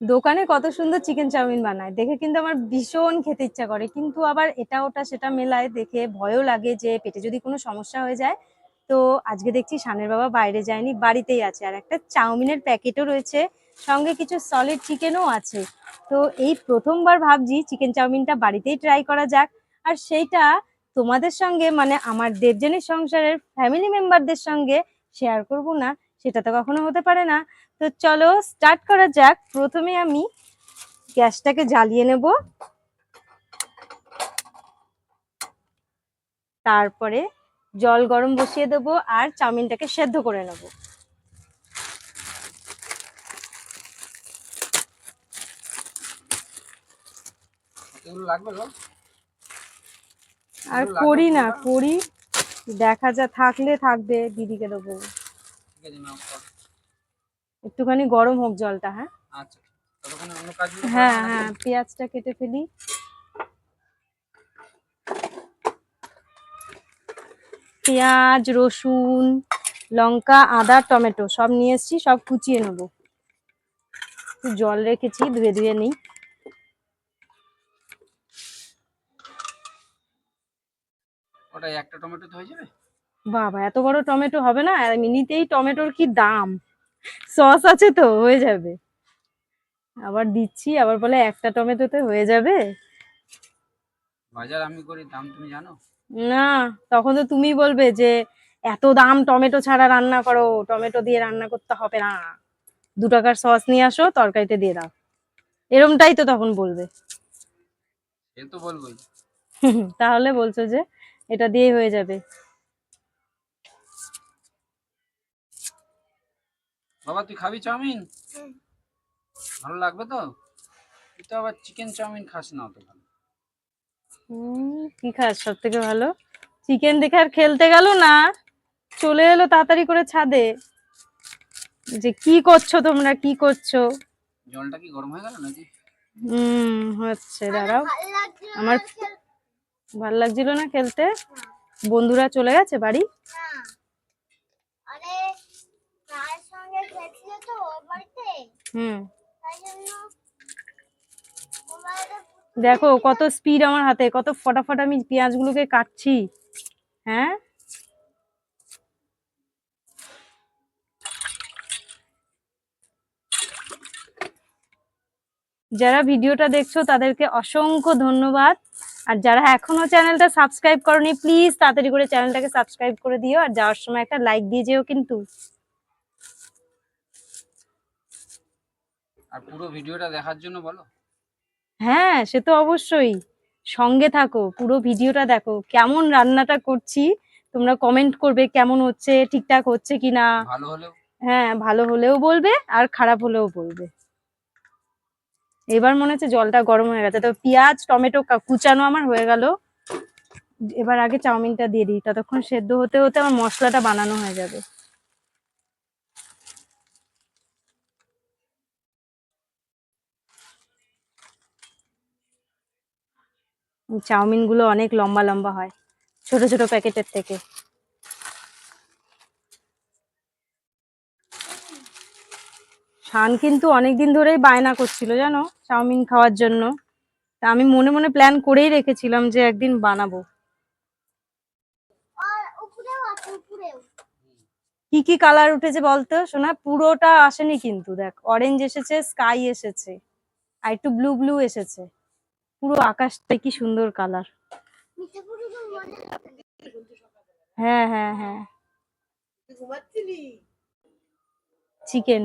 দোকানে কত সুন্দর চিকেন চাউমিন বানায়। দেখে কিন্তু আমার ভীষণ খেতে ইচ্ছা করে। কিন্তু আবার এটা ওটা সেটা মেলায় দেখে ভয়ও লাগে যে পেটে যদি কোনো সমস্যা হয়ে যায়, তো আজকে দেখছি সানের বাবা বাইরে যায়নি, বাড়িতেই আছে। আর একটা চাউমিনের প্যাকেটও রয়েছে, সঙ্গে কিছু সলিড চিকেনও আছে। তো এই প্রথমবার ভাবছি চিকেন চাউমিনটা বাড়িতেই ট্রাই করা যাক। আর সেইটা তোমাদের সঙ্গে মানে আমার দেড়জনের সংসারের ফ্যামিলি মেম্বারদের সঙ্গে শেয়ার করব না সেটা তো কখনো হতে পারে না। তো চলো স্টার্ট করা যাক। প্রথমে আমি গ্যাসটাকে জ্বালিয়ে নেব। তারপরে জল গরম বসিয়ে দেবো আর চাউমিনটাকে সেদ্ধ করে নেব। আর করি না করি। দেখা যা থাকলে থাকবে দিদিকে দেবো। ঠিক আছে। নাও একটুখানি গরম হোক জলটা হ্যাঁ? আচ্ছা ততক্ষণে অন্য কাজগুলো হ্যাঁ হ্যাঁ পেঁয়াজটা কেটে ফেলি। পেঁয়াজ রসুন লঙ্কা আদা টমেটো সব নিয়ে এসেছি সব কুচিয়ে নেব। একটু জল রেখেছি ধুয়ে ধুয়ে নিই। ওটা একটা টমেটো হয়ে যাবে? বাবা এত বড় টমেটো হবে না? এমনিতেই টমেটোর কি দাম? সস আছে তো হয়ে যাবে। আবার দিচ্ছি আবার বলে একটা টমেটোতে হয়ে যাবে। বাজার আমি করি দাম তুমি জানো? না তখন তো তুমি বলবে যে এত দাম টমেটো ছাড়া রান্না করো টমেটো দিয়ে রান্না করতে হবে না। দু টাকার সস নিয়ে আসো তরকারিতে দিয়ে দাও। এরমটাই তো তখন বলবে। তো বলবোই। তাহলে বলছো যে এটা দিয়েই হয়ে যাবে। বাবা তুই খাবি চাউমিন? ভালো লাগবে তো? তুই তো আবার চিকেন চাউমিন খাস না অত ভালো। হুম, কি খাস সব থেকে ভালো? চিকেন দেখে আর খেলতে গেল না। চলে এলো তাড়াতাড়ি করে ছাদে। যে কি করছ তোমরা? কি করছ? জলটা কি গরম হয়ে গেল নাকি? হুম হচ্ছে দাঁড়াও। আমার ভালো লাগছিল না খেলতে? বন্ধুরা চলে গেছে বাড়ি? আরে হুম। দেখো কত স্পিড আমার হাতে কত ফটাফট আমি পেঁয়াজগুলোকে কাটছি। হ্যাঁ? যারা ভিডিওটা দেখছ তাদেরকে অসংখ্য ধন্যবাদ। আর যারা এখনও চ্যানেলটা সাবস্ক্রাইব করনি প্লিজ তাড়াতাড়ি করে চ্যানেলটাকে সাবস্ক্রাইব করে দিও। আর যাওয়ার সময় একটা লাইক দিয়ে যেও কিন্তু। আর পুরো ভিডিওটা দেখার জন্য বলো? হ্যাঁ সে তো অবশ্যই। সঙ্গে থাকো পুরো ভিডিওটা দেখো। কেমন রান্নাটা করছি তোমরা কমেন্ট করবে কেমন হচ্ছে ঠিকঠাক হচ্ছে কিনা। ভালো হলেও? হ্যাঁ ভালো হলেও বলবে আর খারাপ হলেও বলবে। এবার মনে হচ্ছে জলটা গরম হয়ে গেছে। তো পেঁয়াজ টমেটো কুচানো আমার হয়ে গেল। এবার আগে চাউমিনটা দিয়ে দিই। ততক্ষণ সেদ্ধ হতে হতে আমার মশলাটা বানানো হয়ে যাবে। চাউমিনগুলো অনেক লম্বা লম্বা হয়। ছোট ছোট প্যাকেটের থেকে। শান কিন্তু অনেকদিন ধরেই বায়না করছিল জানো চাউমিন খাওয়ার জন্য। তা আমি মনে মনে প্ল্যান করেই রেখেছিলাম যে একদিন বানাবো। কি কি কালার উঠেছে বলতো? শোনা পুরোটা আসেনি কিন্তু দেখ অরেঞ্জ এসেছে স্কাই এসেছে আর একটু ব্লু ব্লু এসেছে। পুরো আকাশটাই কি সুন্দর কালার হ্যাঁ হ্যাঁ হ্যাঁ। চিকেন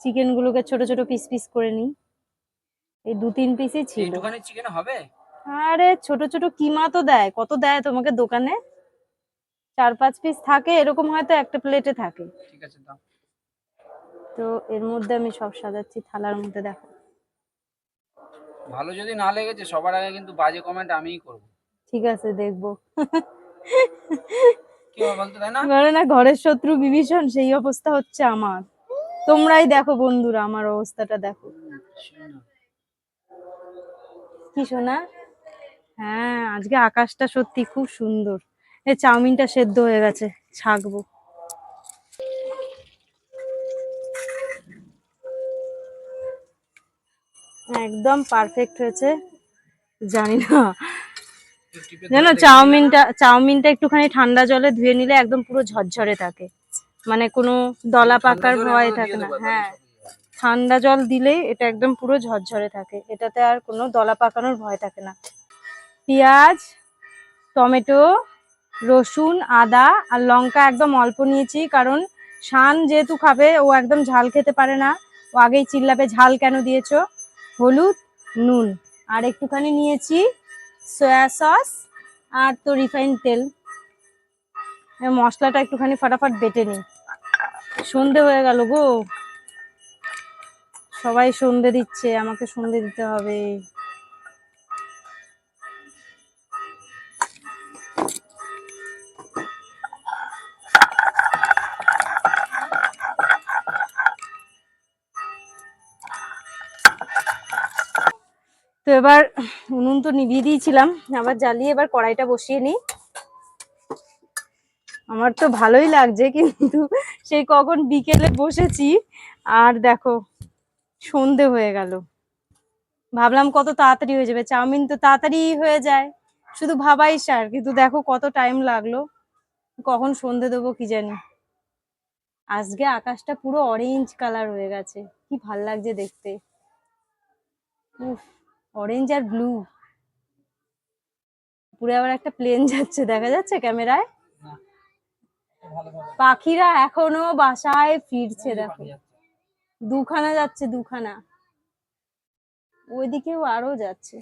চিকেন গুলোকে ছোট ছোট পিস পিস করে নিই। এই দু তিন পিসই ছিল। এইটুখানি চিকেন হবে? আরে ছোট ছোট কিমা তো দেয়। কত দেয় তোমাকে দোকানে? চার পাঁচ পিস থাকে এরকম হয়তো একটা প্লেটে থাকে। ঠিক আছে দাও। তো এর মধ্যে আমি সব সাজাচ্ছি থালার মধ্যে দেখো। ভালো যদি না লেগেছে সবার আগে কিন্তু বাজে কমেন্ট আমিই করব। ঠিক আছে দেখব। কি বলতো তাই না? বলে না ঘরের শত্রু বিভীষণ সেই অবস্থা হচ্ছে আমার। তোমরাই দেখো বন্ধুরা আমার অবস্থাটা দেখো। কি শোনা হ্যাঁ আজকে আকাশটা সত্যি খুব সুন্দর। এই চাউমিনটা সেদ্ধ হয়ে গেছে ছাকবো। একদম পারফেক্ট হয়েছে। জানি না। জানো চাউমিনটা চাউমিনটা একটুখানি ঠান্ডা জলে ধুয়ে নিলে একদম পুরো ঝরঝরে থাকে। মানে কোনো দলা পাকার ভয় থাকে না। হ্যাঁ। ঠান্ডা জল দিলেই এটা একদম পুরো ঝরঝরে থাকে। এটাতে আর কোনো দলা পাকানোর ভয় থাকে না। পেঁয়াজ টমেটো রসুন আদা আর লঙ্কা একদম অল্প নিয়েছি। কারণ শান যেহেতু খাবে ও একদম ঝাল খেতে পারে না। ও আগেই চিল্লাবে ঝাল কেন দিয়েছ? হলুদ, নুন। আর একটুখানি নিয়েছি সয়া সস আর তো রিফাইন তেল। মশলাটা একটুখানি ফাটাফাট বেটে নিই। সন্ধে হয়ে গেল গো। সবাই সন্ধে দিচ্ছে, আমাকে সন্ধে দিতে হবে। তো এবার উনুন তো নিভিয়ে দিয়েছিলাম, আবার জ্বালিয়ে এবার কড়াইটা বসিয়ে নিই। আমার তো ভালোই লাগছে, কিন্তু সেই কখন বিকেলে বসেছি, আর দেখো, সন্ধে হয়ে গেল। ভাবলাম কত তাড়াতাড়ি হয়ে যাবে, চাউমিন তো তাড়াতাড়ি হয়ে যায়, শুধু ভাবাই সার কিন্তু দেখো কত টাইম লাগল, কখন সন্ধে দেবো কি জানি। আজকে আকাশটা পুরো অরেঞ্জ কালার হয়ে গেছে, কি ভালো লাগছে দেখতে। উফ। অরেঞ্জ আর ব্লু পুরো আবার একটা প্লেন যাচ্ছে দেখা যাচ্ছে ক্যামেরায়। পাখিরা এখনও বাসায় ফিরছে দেখো। দুখানা যাচ্ছে দুখানা। ওইদিকেও আরও যাচ্ছে।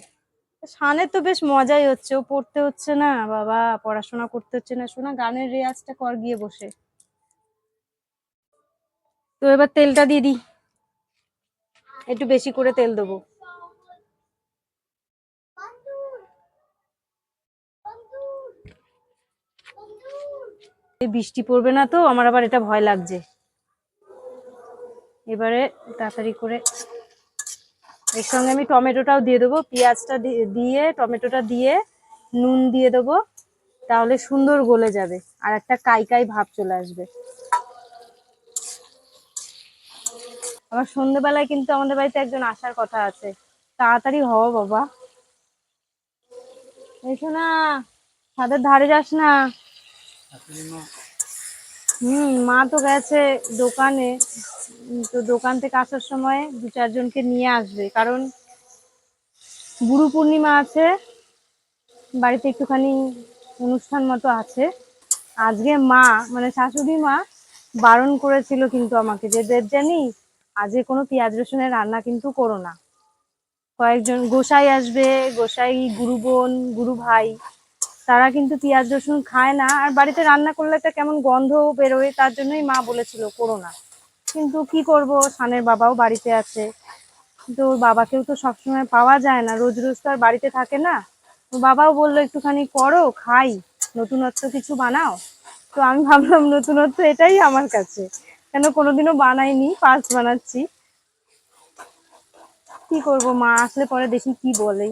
শানের তো বেশ মজাই হচ্ছে ও পড়তে হচ্ছে না বাবা পড়াশোনা করতে হচ্ছে না। শোনা গানের রেয়াজটা কর গিয়ে বসে। তো এবার তেলটা দিয়ে দিই একটু বেশি করে তেল দেবো। বৃষ্টি পড়বে না তো, আমার আবার এটা ভয় লাগছে। এবারে তাড়াতাড়ি করে এর সঙ্গে আমি টমেটোটাও দিয়ে দেবো, পেঁয়াজটা দিয়ে, টমেটোটা দিয়ে নুন দিয়ে দেবো, তাহলে সুন্দর গলে যাবে আর একটা কাই কাই ভাব চলে আসবে। আবার সন্ধ্যেবেলায় কিন্তু আমাদের বাড়িতে একজন আসার কথা আছে। তাড়াতাড়ি হও বাবা। এসো না ছাদের ধারে যাস না। হুম, মা তো গেছে দোকানে। তো দোকান থেকে আসার সময় দু চারজনকে নিয়ে আসবে। কারণ গুরু পূর্ণিমা আছে, বাড়িতে একটুখানি অনুষ্ঠান মতো আছে। আজকে মা মানে শাশুড়ি মা বারণ করেছিল কিন্তু আমাকে যে দেবজানি আজকে কোনো পেঁয়াজ রসুনের রান্না কিন্তু করো না। কয়েকজন গোসাই আসবে, গোসাই গুরু বোন, গুরু ভাই। তারা কিন্তু পেঁয়াজ, রসুন খায় না। আর বাড়িতে রান্না করলে একটা কেমন গন্ধ বেরোয়, তার জন্যই মা বলেছিল, করো না। কিন্তু কি করব? সানের বাবাও বাড়িতে আছে। কিন্তু ওর বাবাকেও তো সবসময় পাওয়া যায় না। রোজ রোজ তো আর বাড়িতে থাকে না। তো বাবাও বলল, একটুখানি করো, খাই। নতুনত্ব কিছু বানাও। তো আমি ভাবলাম, নতুনত্ব এটাই আমার কাছে। কেন কোনোদিনও বানাইনি ফার্স্ট বানাচ্ছি। কি করব মা? আসলে পরে দেখি কি বলে।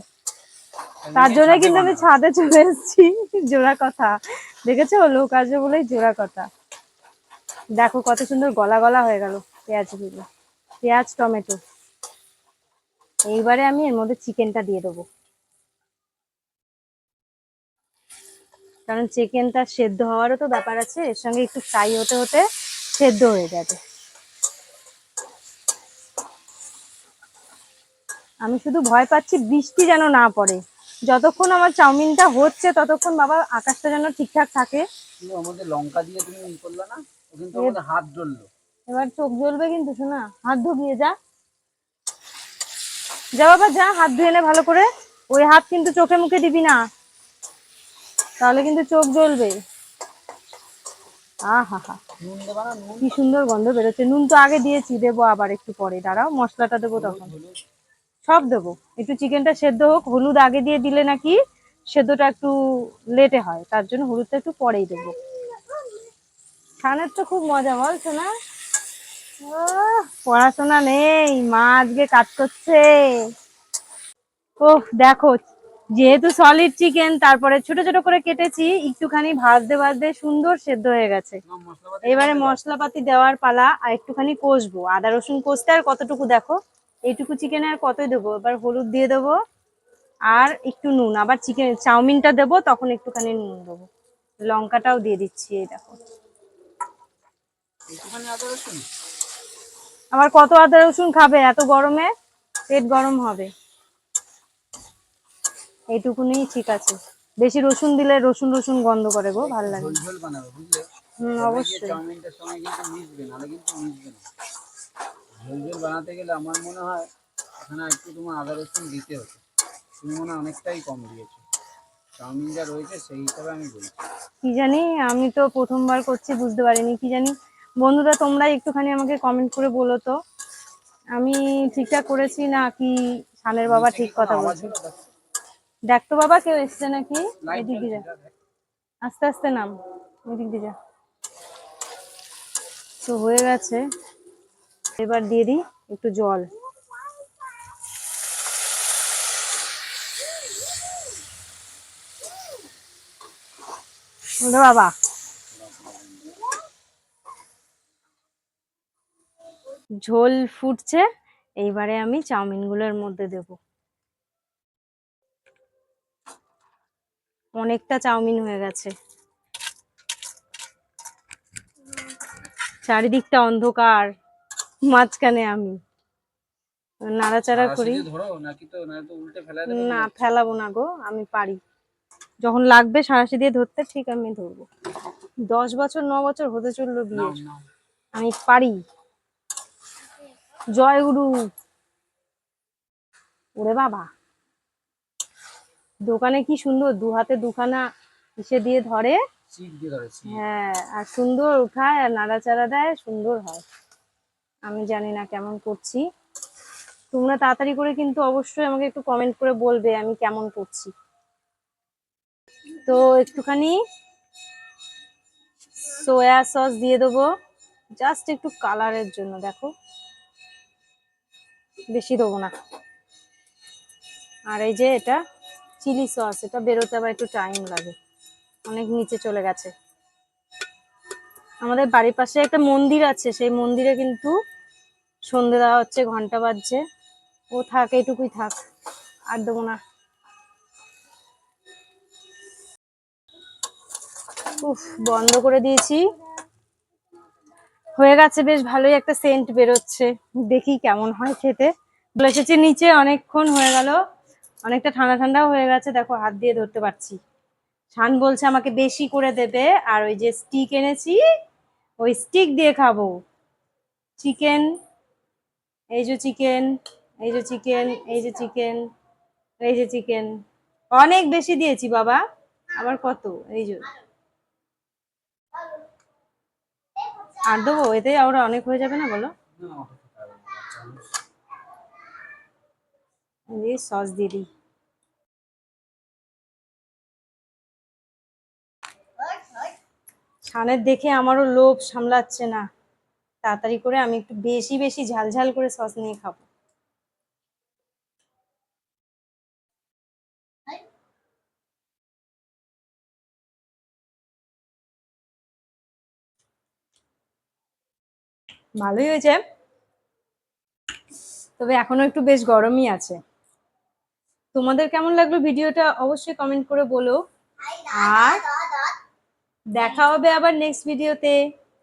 তার জন্য কিন্তু আমি ছাদে চলে এসেছি। জোড়া কথা। দেখেছ? লোক আসবে বলেই জোড়া কথা। দেখো কত সুন্দর গলা গলা হয়ে গেল পেঁয়াজগুলো পেঁয়াজ টমেটো। এইবারে আমি এর মধ্যে চিকেনটা দিয়ে দেবো। কারণ চিকেনটা সেদ্ধ হওয়ারও তো ব্যাপার আছে এর সঙ্গে একটু ফ্রাই হতে হতে সেদ্ধ হয়ে যাবে। আমি শুধু ভয় পাচ্ছি বৃষ্টি যেন না পড়ে। যতক্ষণ আমার চাউমিনটা হচ্ছে ততক্ষণ বাবা আকাশটা যেন ঠিকঠাক থাকে। লঙ্কা দিয়ে তুমি ই করলে না কিন্তু ওর হাত জ্বললো এবার চোখ জ্বলবে কিন্তু শোনা হাত ধুয়ে যা। যা বাবা যা হাত ধুয়ে নে ভালো করে। ওই হাত কিন্তু চোখে মুখে দিবি না। তাহলে কিন্তু চোখ জ্বলবে। আহা হা কি সুন্দর গন্ধ বেরোচ্ছে। নুন তো আগে দিয়েছি দেবো আবার একটু পরে। দাঁড়াও মশলাটা দেবো তখন। সব দেবো। একটু চিকেনটা সেদ্ধ হোক, হলুদ আগে দিয়ে দিলে নাকি সেদ্ধটা একটু লেটে হয়, তার জন্য হলুদটা একটু পরেই দেবো। খানের তো খুব মজা বলছো না পড়াশোনা নেই, মা আজকে কাজ করছে। ওহ, দেখো, যেহেতু সলিড চিকেন তারপরে ছোট ছোট করে কেটেছি, একটুখানি ভাজতে ভাজতে সুন্দর সেদ্ধ হয়ে গেছে। এবারে মশলাপাতি দেওয়ার পালা, আর একটুখানি কষবো। আদা রসুন কষতে আর কতটুকু দেখো? এইটুকু চিকেনে আর কতই দেবো? এবার হলুদ দিয়ে দেবো আর একটু নুন। আবার চিকেন চাউমিনটা দেবো তখন একটুখানি নুন দেবো। লঙ্কাটাও দিয়ে দিচ্ছি এই দেখো। আবার কত আদা রসুন খাবে? এত গরমে পেট গরম হবে। এইটুকুনি ঠিক আছে। বেশি রসুন দিলে রসুন রসুন গন্ধ করে গো ভালো লাগে। হুম অবশ্যই। ঝোল ঝোল বানাতে গেলে আমার মনে হয় এখানে একটু তোমার আদা রসুন দিতে হতো। তুমি মনে হয় অনেকটাই কম দিয়েছ। চাউমিন যা রয়েছে সেই হিসাবে আমি বলছি। কি জানি আমি তো প্রথমবার করছি বুঝতে পারিনি কি জানি। বন্ধুরা তোমরা একটুখানি আমাকে কমেন্ট করে বলো তো। আমি ঠিকঠাক করেছি না কি সানের বাবা ঠিক কথা বলছে? হলো দেখো। দেখ তো বাবা কেউ এসছে নাকি? এদিক দিয়ে। আস্তে আস্তে নাম এদিক দিয়ে তো হয়ে গেছে। এবার দিয়ে দিই একটু জল। বাবা। ঝোল ফুটছে, এইবারে আমি চাউমিনগুলোর মধ্যে দেব। অনেকটা চাউমিন হয়ে গেছে। চারিদিকটা অন্ধকার। মাঝখানে আমি। নাড়াচাড়া করি। না ফেলাবো না গো আমি পারি। যখন লাগবে সারাশি দিয়ে ধরতে ঠিক আমি ধরবো। দশ বছর ন বছর হতে চলল বিয়ে। আমি পারি। জয় গুরু। ওরে বাবা। দোকানে কি সুন্দর দু হাতে দুখানা ইসে দিয়ে ধরে। হ্যাঁ আর সুন্দর উঠায় আর নাড়াচাড়া দেয় সুন্দর হয়। আমি জানি না কেমন করছি। তোমরা তাড়াতাড়ি করে কিন্তু অবশ্যই আমাকে একটু কমেন্ট করে বলবে আমি কেমন করছি। তো একটুখানি সোয়া সস দিয়ে দেবো। জাস্ট একটু কালারের জন্য, দেখো। বেশি দেবো না। আর এই যে এটা চিলি সস এটা বেরোতে আবার একটু টাইম লাগে। অনেক নিচে চলে গেছে। আমাদের বাড়ির পাশে একটা মন্দির আছে, সেই মন্দিরে কিন্তু সন্ধে দেওয়া হচ্ছে, ঘণ্টা বাজছে। ও থাক, এইটুকুই থাক। আর দেবো না। উফ, বন্ধ করে দিয়েছি। হয়ে গেছে বেশ ভালোই একটা সেন্ট বেরোচ্ছে। দেখি কেমন হয় খেতে। চলে এসেছি নিচে, অনেকক্ষণ হয়ে গেল। অনেকটা ঠান্ডা ঠান্ডাও হয়ে গেছে। দেখো, হাত দিয়ে ধরতে পারছি। শান বলছে আমাকে বেশি করে দেবে। আর ওই যে স্টিক এনেছি, ওই স্টিক দিয়ে খাব। চিকেন এই যে চিকেন, এই যে চিকেন, এই যে চিকেন, এই যে চিকেন। অনেক বেশি দিয়েছি বাবা। আবার কত? এই যে। আর দেবো? এতে ওরা অনেক হয়ে যাবে না বলো? সস দিয়ে দিই। সানের দেখে আমারও লোভ সামলাচ্ছে না। তাড়াতাড়ি করে আমি একটু বেশি বেশি ঝাল ঝাল করে সস নিয়ে খাব। ভালোই হয়েছে। তবে এখনও একটু বেশ গরমই আছে। তোমাদের কেমন লাগল ভিডিওটা অবশ্যই কমেন্ট করে বলো। আর দেখা হবে আবার নেক্সট ভিডিওতে